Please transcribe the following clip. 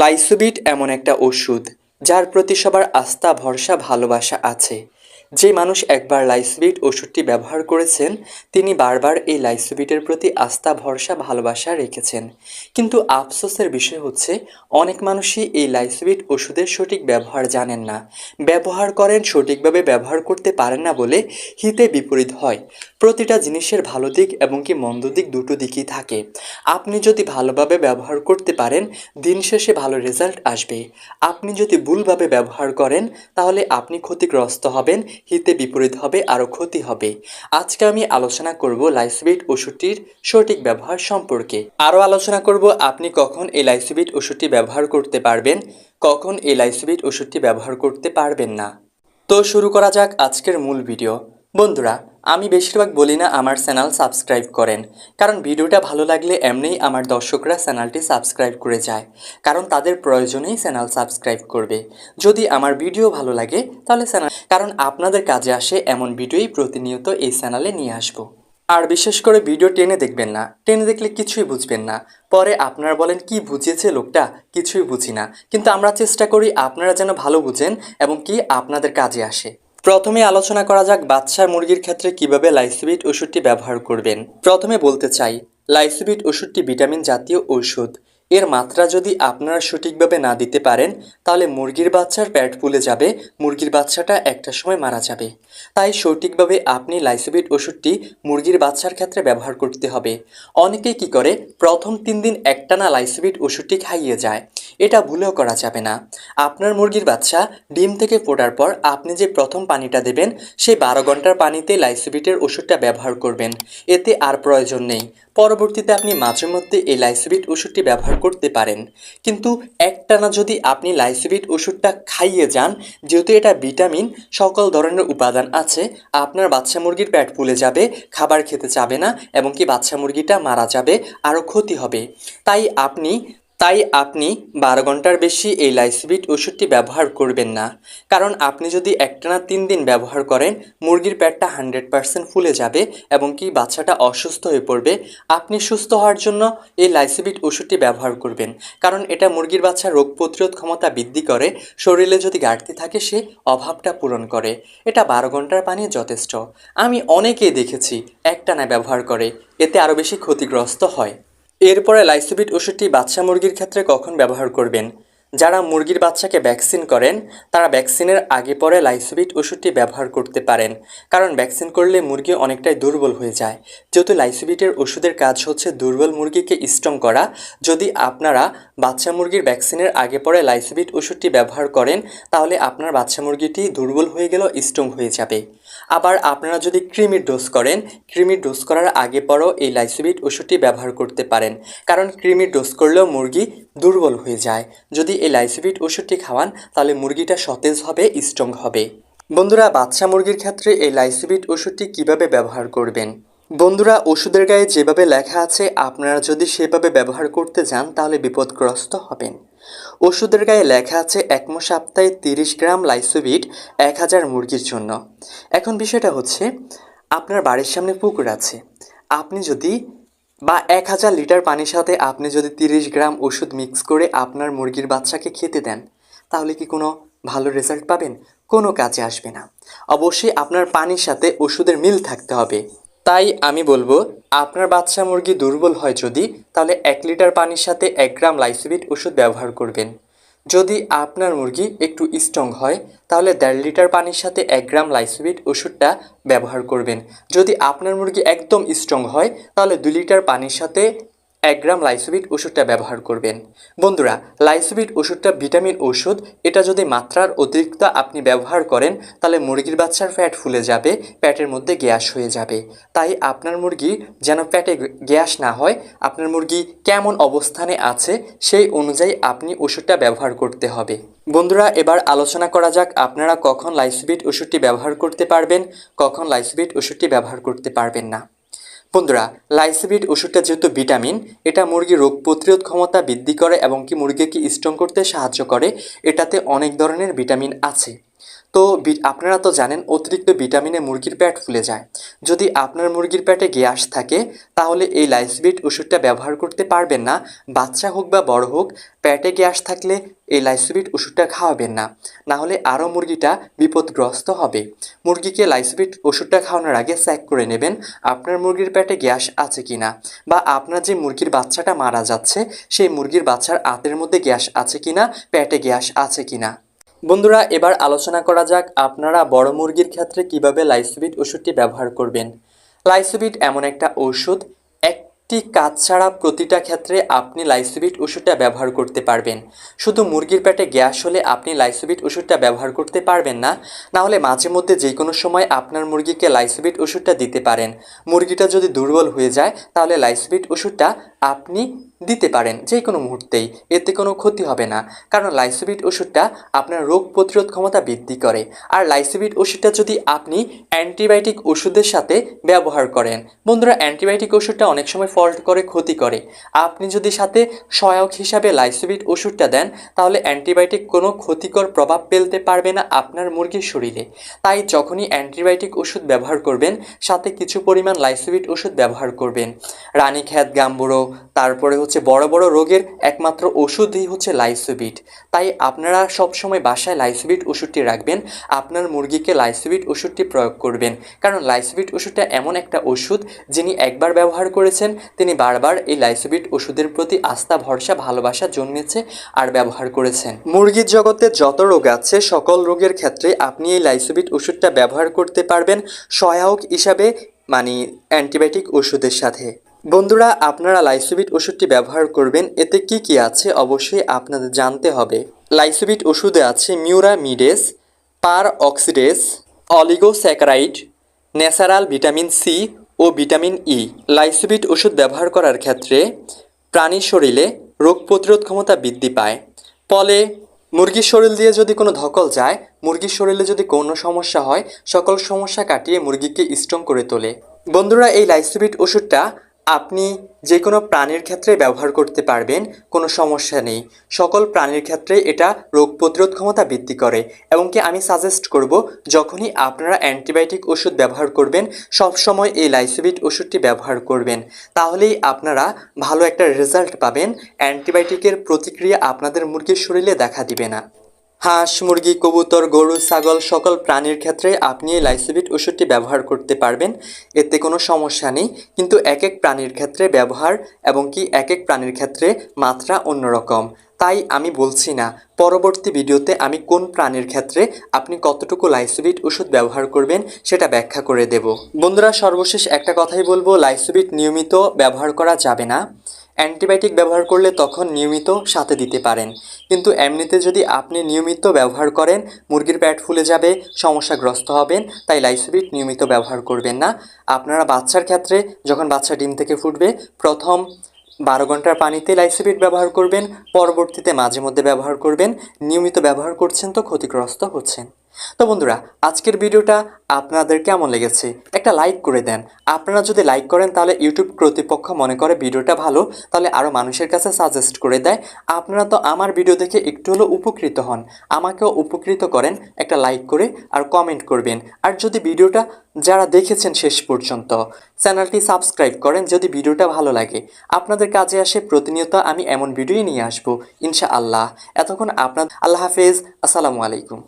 লাইসোবিট এমন একটা ওষুধ যার প্রতি সবার আস্থা ভরসা ভালোবাসা আছে। যে মানুষ একবার লাইসোবিট ওষুধটি ব্যবহার করেছেন, তিনি বারবার এই লাইসোবিটের প্রতি আস্থা, ভরসা, ভালোবাসা রেখেছেন। কিন্তু আফসোসের বিষয় হচ্ছে, অনেক মানুষই এই লাইসোবিট ওষুধের সঠিক ব্যবহার জানেন না। ব্যবহার করেন, সঠিকভাবে ব্যবহার করতে পারেন না বলে হিতে বিপরীত হয়। প্রতিটা জিনিসের ভালো দিক এবং কি মন্দ দিক দুটো দিকই থাকে। আপনি যদি ভালোভাবে ব্যবহার করতে পারেন, দিন শেষে ভালো রেজাল্ট আসবে। আপনি যদি ভুলভাবে ব্যবহার করেন, তাহলে আপনি ক্ষতিগ্রস্ত হবেন হিতে বিপরীত হবে আরও ক্ষতি হবে। আজকে আমি আলোচনা করব লাইসোবিট ওষুধটির সঠিক ব্যবহার সম্পর্কে। আরও আলোচনা করব আপনি কখন এই লাইসোবিট ওষুধটি ব্যবহার করতে পারবেন, কখন এই লাইসোবিট ওষুধটি ব্যবহার করতে পারবেন না। তো শুরু করা যাক আজকের মূল ভিডিও। বন্ধুরা আমি বেশিরভাগ বলি না আমার চ্যানেল সাবস্ক্রাইব করেন। কারণ ভিডিওটা ভালো লাগলে এমনিই আমার দর্শকরা চ্যানেলটি সাবস্ক্রাইব করে যায়। কারণ তাদের প্রয়োজনেই চ্যানেল সাবস্ক্রাইব করবে। যদি আমার ভিডিও ভালো লাগে, তাহলে চ্যানেল কারণ আপনাদের কাজে আসে এমন ভিডিওই প্রতিনিয়ত এই চ্যানেলে নিয়ে আসব। আর বিশেষ করে ভিডিও টেনে দেখবেন না। টেনে দেখলে কিছুই বুঝবেন না। পরে আপনারা বলেন, কি বুঝিয়েছে লোকটা? কিছুই বুঝি না। কিন্তু আমরা চেষ্টা করি আপনারা যেন ভালো বুঝেন এবং কি আপনাদের কাজে আসে। প্রথমে আলোচনা করা যাক বাচ্চার মুরগির ক্ষেত্রে কীভাবে লাইসিবিট ওষুধটি ব্যবহার করবেন। প্রথমে বলতে চাই, লাইসিবিট ওষুধটি ভিটামিন জাতীয় ঔষধ। এর মাত্রা যদি আপনারা সঠিকভাবে না দিতে পারেন, তাহলে মুরগির বাচ্চার পেট ফুলে যাবে, মুরগির বাচ্চাটা একটা সময় মারা যাবে। তাই সঠিকভাবে আপনি লাইসোবিট ওষুধটি মুরগির বাচ্চার ক্ষেত্রে ব্যবহার করতে হবে। অনেকে কি করে, প্রথম তিন দিন একটানা লাইসোবিট ওষুধটি খাইয়ে যায়। এটা ভুলেও করা যাবে না। আপনার মুরগির বাচ্চা ডিম থেকে ফোটার পর আপনি যে প্রথম পানিটা দেবেন সেই বারো ঘণ্টার পানিতে লাইসোবিটের ওষুধটা ব্যবহার করবেন। এতে আর প্রয়োজন নেই। পরবর্তীতে আপনি মাঝে মধ্যে এই লাইসোবিট ওষুধটি ব্যবহার করতে পারেন। কিন্তু একটানা যদি আপনি লাইসোভিট ওষুধটা খাইয়ে যান, যেহেতু এটা ভিটামিন, সকল ধরনের উপাদান আছে, আপনার বাচ্চা মুরগির পেট ফুলে যাবে, খাবার খেতে চাবে না, এবং কি বাচ্চা মুরগিটা মারা যাবে, আরও ক্ষতি হবে। তাই আপনি তাই আপনি বারো ঘণ্টার বেশি এই লাইসিবিট ওষুধটি ব্যবহার করবেন না। কারণ আপনি যদি একটানা তিন দিন ব্যবহার করেন, মুরগির পেটটা হান্ড্রেড পার্সেন্ট ফুলে যাবে এবং কি বাচ্চাটা অসুস্থ হয়ে পড়বে, আপনি সুস্থ হওয়ার জন্য এই লাইসিবিট ওষুধটি ব্যবহার করবেন। কারণ এটা মুরগির বাচ্চার রোগ প্রতিরোধ ক্ষমতা বৃদ্ধি করে, শরীরে যদি ঘাটতি থাকে সে অভাবটা পূরণ করে। এটা বারো ঘণ্টার পানি যথেষ্ট। আমি অনেকেই দেখেছি একটানা ব্যবহার করে, এতে আরও বেশি ক্ষতিগ্রস্ত হয়। এরপরে লাইসোবিট ওষুধটি বাচ্চা মুরগির ক্ষেত্রে কখন ব্যবহার করবেন? যারা মুরগির বাচ্চাকে ভ্যাকসিন করেন, তারা ভ্যাকসিনের আগে পরে লাইসোবিট ওষুধটি ব্যবহার করতে পারেন। কারণ ভ্যাকসিন করলে মুরগি অনেকটাই দুর্বল হয়ে যায়। যেহেতু লাইসোবিটের ওষুধের কাজ হচ্ছে দুর্বল মুরগিকে স্ট্রং করা, যদি আপনারা বাচ্চা মুরগির ভ্যাকসিনের আগে পরে লাইসোবিট ওষুধটি ব্যবহার করেন, তাহলে আপনার বাচ্চা মুরগিটি দুর্বল হয়ে গেলেও স্ট্রং হয়ে যাবে। আবার আপনারা যদি ক্রিমির ডোজ করেন ক্রিমির ডোজ করার আগে পরও এই লাইসোবিট ওষুধটি ব্যবহার করতে পারেন। কারণ ক্রিমির ডোজ করলেও মুরগি দুর্বল হয়ে যায়। যদি এই লাইসোবিট ওষুধটি খাওয়ান, তাহলে মুরগিটা সতেজ হবে স্ট্রং হবে। বন্ধুরা, বাচ্চা মুরগির ক্ষেত্রে এই লাইসোবিট ওষুধটি কীভাবে ব্যবহার করবেন? বন্ধুরা, ওষুধের গায়ে যেভাবে লেখা আছে, আপনারা যদি সেভাবে ব্যবহার করতে যান, তাহলে বিপদগ্রস্ত হবেন। ওষুধের গায়ে লেখা আছে একম সপ্তাহে তিরিশ গ্রাম লাইসোবিট এক হাজার মুরগির জন্য। এখন বিষয়টা হচ্ছে, আপনার বাড়ির সামনে পুকুর আছে। আপনি যদি বা এক হাজার লিটার পানির সাথে আপনি যদি তিরিশ গ্রাম ওষুধ মিক্স করে আপনার মুরগির বাচ্চাকে খেতে দেন, তাহলে কি কোনো ভালো রেজাল্ট পাবেন? কোনো কাজে আসবে না। অবশ্যই আপনার পানির সাথে ওষুধের মিল থাকতে হবে। তাই আমি বলব, আপনার বাচ্চা মুরগি দুর্বল হয় যদি, তাহলে এক লিটার পানির সাথে এক গ্রাম লাইসিবিট ওষুধ ব্যবহার করবেন। যদি আপনার মুরগি একটু স্ট্রং হয়, তাহলে দেড় লিটার পানির সাথে এক গ্রাম লাইসোবিট ওষুধটা ব্যবহার করবেন। যদি আপনার মুরগি একদম স্ট্রং হয়, তাহলে দুই লিটার পানির সাথে এক গ্রাম লাইসোবিট ওষুধটা ব্যবহার করবেন। বন্ধুরা, লাইসোবিট ওষুধটা ভিটামিন ওষুধ, এটা যদি মাত্রার অতিরিক্ত আপনি ব্যবহার করেন, তাহলে মুরগির বাচ্চার ফ্যাট ফুলে যাবে প্যাটের মধ্যে গ্যাস হয়ে যাবে। তাই আপনার মুরগি যেন প্যাটে গ্যাস না হয়, আপনার মুরগি কেমন অবস্থানে আছে, সেই অনুযায়ী আপনি ওষুধটা ব্যবহার করতে হবে। বন্ধুরা, এবার আলোচনা করা যাক আপনারা কখন লাইসোবিট ওষুধটি ব্যবহার করতে পারবেন, কখন লাইসোবিট ওষুধটি ব্যবহার করতে পারবেন না। বন্ধুরা লাইসিবিড ওষুধটা যেহেতু ভিটামিন, এটা মুরগির রোগ প্রতিরোধ ক্ষমতা বৃদ্ধি করে এবং কি মুরগিকে স্ট্রং করতে সাহায্য করে, এটাতে অনেক ধরনের ভিটামিন আছে। তো আপনারা তো জানেন অতিরিক্ত ভিটামিনে মুরগির পেট ফুলে যায়। যদি আপনার মুরগির প্যাটে গ্যাস থাকে, তাহলে এই লাইসবিট ওষুধটা ব্যবহার করতে পারবেন না। বাচ্চা হোক বা বড় হোক প্যাটে গ্যাস থাকলে এই লাইসবিট ওষুধটা খাওয়াবেন না। না হলে আরও মুরগিটা বিপদগ্রস্ত হবে। মুরগিকে লাইসবিট ওষুধটা খাওয়ানোর আগে চেক করে নেবেন, আপনার মুরগির পেটে গ্যাস আছে কি না বা আপনার যে মুরগির বাচ্চাটা মারা যাচ্ছে, সেই মুরগির বাচ্চার আতের মধ্যে গ্যাস আছে কি না পেটে গ্যাস আছে কিনা। বন্ধুরা, এবার আলোচনা করা যাক আপনারা বড় মুরগির ক্ষেত্রে কীভাবে লাইসোবিট ওষুধটি ব্যবহার করবেন। লাইসোবিট এমন একটা ওষুধ, একটি কাজ ছাড়া প্রতিটা ক্ষেত্রে আপনি লাইসোবিট ওষুধটা ব্যবহার করতে পারবেন। শুধু মুরগির পেটে গ্যাস হলে আপনি লাইসোবিট ওষুধটা ব্যবহার করতে পারবেন না না হলে মাঝে মধ্যে যে কোনো সময় আপনার মুরগিকে লাইসোবিট ওষুধটা দিতে পারেন। মুরগিটা যদি দুর্বল হয়ে যায়, তাহলে লাইসোবিট ওষুধটা আপনি দিতে পারেন যে কোনো মুহূর্তেই। এতে কোনো ক্ষতি হবে না। কারণ লাইসোবিট ওষুধটা আপনার রোগ প্রতিরোধ ক্ষমতা বৃদ্ধি করে। আর লাইসোবিট ওষুধটা যদি আপনি অ্যান্টিবায়োটিক ওষুধের সাথে ব্যবহার করেন। বন্ধুরা, অ্যান্টিবায়োটিক ওষুধটা অনেক সময় ফল্ট করে, ক্ষতি করে। আপনি যদি সাথে সহায়ক হিসাবে লাইসোবিট ওষুধটা দেন, তাহলে অ্যান্টিবায়োটিক কোনো ক্ষতিকর প্রভাব ফেলতে পারবে না আপনার মুরগির শরীরে। তাই যখনই অ্যান্টিবায়োটিক ওষুধ ব্যবহার করবেন, সাথে কিছু পরিমাণ লাইসোবিট ওষুধ ব্যবহার করবেন। রানীক্ষেত, গাম্বুরো, তারপরে হচ্ছে বড় বড় রোগের একমাত্র ওষুধই হচ্ছে লাইসোবিট। তাই আপনারা সবসময় বাসায় লাইসোবিট ওষুধটি রাখবেন, আপনার মুরগিকে লাইসোবিট ওষুধটি প্রয়োগ করবেন। কারণ লাইসোবিট ওষুধটা এমন একটা ওষুধ যিনি একবার ব্যবহার করেছেন, তিনি বারবার এই লাইসোবিট ওষুধের প্রতি আস্থা, ভরসা, ভালোবাসা জন্মেছে আর ব্যবহার করেছেন। মুরগির জগতে যত রোগ আছে, সকল রোগের ক্ষেত্রে আপনি এই লাইসোবিট ওষুধটা ব্যবহার করতে পারবেন সহায়ক হিসাবে মানে অ্যান্টিবায়োটিক ওষুধের সাথে। বন্ধুরা, আপনারা লাইসোবিট ওষুধটি ব্যবহার করবেন। এতে কি কি আছে অবশ্যই আপনাদের জানতে হবে। লাইসোবিট ওষুধে আছে muramidase, peroxidase, oligosaccharide, natural vitamin C ও ভিটামিন ই। লাইসোবিট ওষুধ ব্যবহার করার ক্ষেত্রে প্রাণীর শরীরে রোগ প্রতিরোধ ক্ষমতা বৃদ্ধি পায়। ফলে মুরগির শরীর দিয়ে যদি কোনো ধকল যায়, মুরগির শরীরে যদি কোনো সমস্যা হয়, সকল সমস্যা কাটিয়ে মুরগিকে স্ট্রং করে তোলে। বন্ধুরা, এই লাইসোবিট ওষুধটা আপনি যে কোনো প্রাণীর ক্ষেত্রে ব্যবহার করতে পারবেন, কোনো সমস্যা নেই। সকল প্রাণীর ক্ষেত্রে এটা রোগ প্রতিরোধ ক্ষমতা বৃদ্ধি করে এবং কি আমি সাজেস্ট করব, যখনই আপনারা অ্যান্টিবায়োটিক ওষুধ ব্যবহার করবেন সব সময় এই লাইসোবিট ওষুধটি ব্যবহার করবেন। তাহলেই আপনারা ভালো একটা রেজাল্ট পাবেন। অ্যান্টিবায়োটিকের প্রতিক্রিয়া আপনাদের মুরগির শরীরে দেখা দিবে না। হাঁস, মুরগি, কবুতর, গরু, ছাগল সকল প্রাণীর ক্ষেত্রে আপনি এই লাইসোবিট ওষুধটি ব্যবহার করতে পারবেন। এতে কোনো সমস্যা নেই, কিন্তু এক এক প্রাণীর ক্ষেত্রে ব্যবহার এবং কি এক এক প্রাণীর ক্ষেত্রে মাত্রা অন্যরকম। তাই আমি বলছি না, পরবর্তী ভিডিওতে আমি কোন প্রাণীর ক্ষেত্রে আপনি কতটুকু লাইসোবিট ওষুধ ব্যবহার করবেন সেটা ব্যাখ্যা করে দেব। বন্ধুরা, সর্বশেষ একটা কথাই বলব, লাইসোবিট নিয়মিত ব্যবহার করা যাবে না। অ্যান্টিবায়োটিক ব্যবহার করলে তখন নিয়মিত সাথে দিতে পারেন। কিন্তু এমনিতে যদি আপনি নিয়মিত ব্যবহার করেন, মুরগির পেট ফুলে যাবে, সমস্যাগ্রস্ত হবেন, তাই লাইসোবিট নিয়মিত ব্যবহার করবেন না। আপনারা বাচ্চার ক্ষেত্রে যখন বাচ্চা ডিম থেকে ফুটবে, প্রথম বারো ঘণ্টার পানিতে লাইসোবিট ব্যবহার করবেন, পরবর্তীতে মাঝে মধ্যে ব্যবহার করবেন। নিয়মিত ব্যবহার করছেন তো ক্ষতিগ্রস্ত হচ্ছেন। তো বন্ধুরা, আজকের ভিডিওটা আপনাদের কেমন লেগেছে? একটা লাইক করে দেন। আপনারা যদি লাইক করেন, তাহলে ইউটিউব কর্তৃপক্ষ মনে করে ভিডিওটা ভালো, তাহলে আরও মানুষের কাছে সাজেস্ট করে দেয়। আপনারা তো আমার ভিডিও দেখে একটু হলেও উপকৃত হন। আমাকেও উপকৃত করেন, একটা লাইক করে আর কমেন্ট করবেন। আর যদি ভিডিওটা যারা দেখেছেন শেষ পর্যন্ত, চ্যানেলটি সাবস্ক্রাইব করেন যদি ভিডিওটা ভালো লাগে। আপনাদের কাজে আসে প্রতিনিয়ত আমি এমন ভিডিওই নিয়ে আসব ইনশা আল্লাহ এতক্ষণ আপনার আল্লাহ হাফেজ, আসসালামু আলাইকুম।